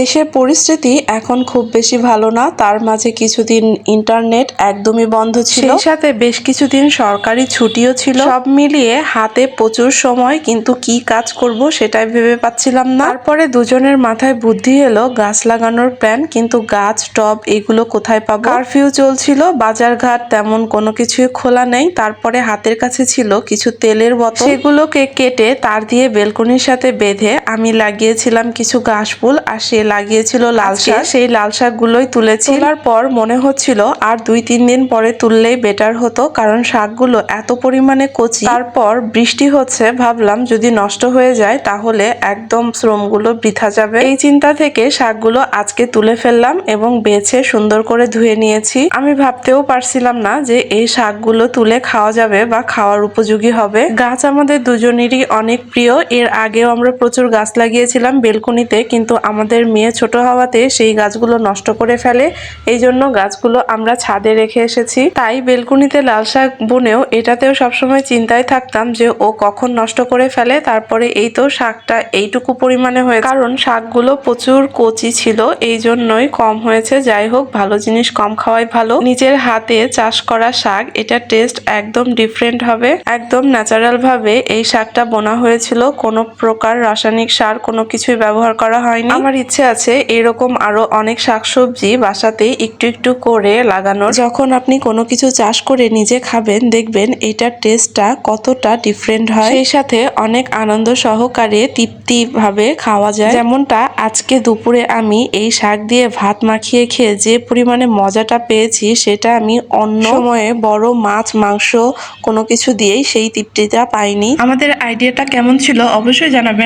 দেশের পরিস্থিতি এখন খুব বেশি ভালো না। তার মাঝে কিছুদিন ইন্টারনেট একদমই বন্ধ ছিল। সেই সাথে বেশ কিছুদিন সরকারি ছুটিও ছিল। সব মিলিয়ে হাতে প্রচুর সময় কিন্তু কি কাজ করব সেটাই ভেবে পাচ্ছিলাম না। তারপরে দুজনের মাথায় বুদ্ধি এলো গাছ লাগানোর প্ল্যান কিন্তু গাছ টব এগুলো কোথায় পাবো? কারফিউ চলছিল বাজারঘাট তেমন কোনো কিছুই খোলা নেই। তারপরে হাতের কাছে ছিল কিছু তেলের বোতল। সেগুলোকে কেটে তার দিয়ে বেলকনির সাথে বেঁধে আমি লাগিয়েছিলাম কিছু ঘাস ফুল আর সে লাগিয়েছিল লাল শাক। সেই লাল শাকগুলোই তুলেছি। তোলার পর মনে হচ্ছিল আর দুই তিন দিন পরে তুললেই বেটার হতো কারণ শাকগুলো এত পরিমাণে কচি। তারপর বৃষ্টি হচ্ছে ভাবলাম যদি নষ্ট হয়ে যায় তাহলে একদম শ্রমগুলো বৃথা যাবে। এই চিন্তা থেকে শাকগুলো আজকে তুলে ফেললাম এবং বেছে সুন্দর করে ধুয়ে নিয়েছি। আমি ভাবতেও পারছিলাম না যে এই শাকগুলো তুলে খাওয়া যাবে বা খাওয়ার উপযোগী হবে। গাছ আমাদের দুজনেরই অনেক প্রিয়। এর আগেও আমরা প্রচুর গাছ লাগিয়েছিলাম বেলকনিতে কিন্তু আমাদের মেয়ে ছোট হওয়াতে সেই গাছগুলো নষ্ট করে ফেলে। এই জন্য গাছগুলো আমরা ছাদে রেখে এসেছি। তাই বেলকুনিতে লাল শাক বুনেও এটাতেও সবসময় চিন্তায় থাকতাম যে ও কখন নষ্ট করে ফেলে, তারপরে এই তো শাকটা এইটুকু পরিমাণে হয়ে কারণ শাকগুলো প্রচুর কচি ছিল, এই জন্যই কম হয়েছে। যাই হোক, ভালো জিনিস কম খাওয়াই ভালো। নিজের হাতে চাষ করা শাক, এটা টেস্ট একদম ডিফারেন্ট হবে। একদম ন্যাচারাল ভাবে এই শাকটা বোনা হয়েছিল। কোনো প্রকার রাসায়নিক সার কোনো কিছুই ব্যবহার করা হয়নি। আমার ইচ্ছে আছে, এরকম আরও অনেক শাকসবজি বাসাতে একটু একটু করে লাগানোর। যখন আপনি কোনো কিছু চাষ করে নিজে খাবেন, দেখবেন এটার টেস্টটা কতটা ডিফারেন্ট হয়। সেই সাথে অনেক আনন্দ সহকারে তৃপ্তি ভাবে খাওয়া যায়। যেমনটা আজকে দুপুরে আমি এই শাক দিয়ে ভাত মাখিয়ে খেয়ে যে পরিমাণে মজাটা পেয়েছি, সেটা আমি অন্য সময়ে বড় মাছ, মাংস কোনো কিছু দিয়েই সেই তৃপ্তিটা পাইনি। আমাদের আইডিয়াটা কেমন ছিল অবশ্যই জানাবেন।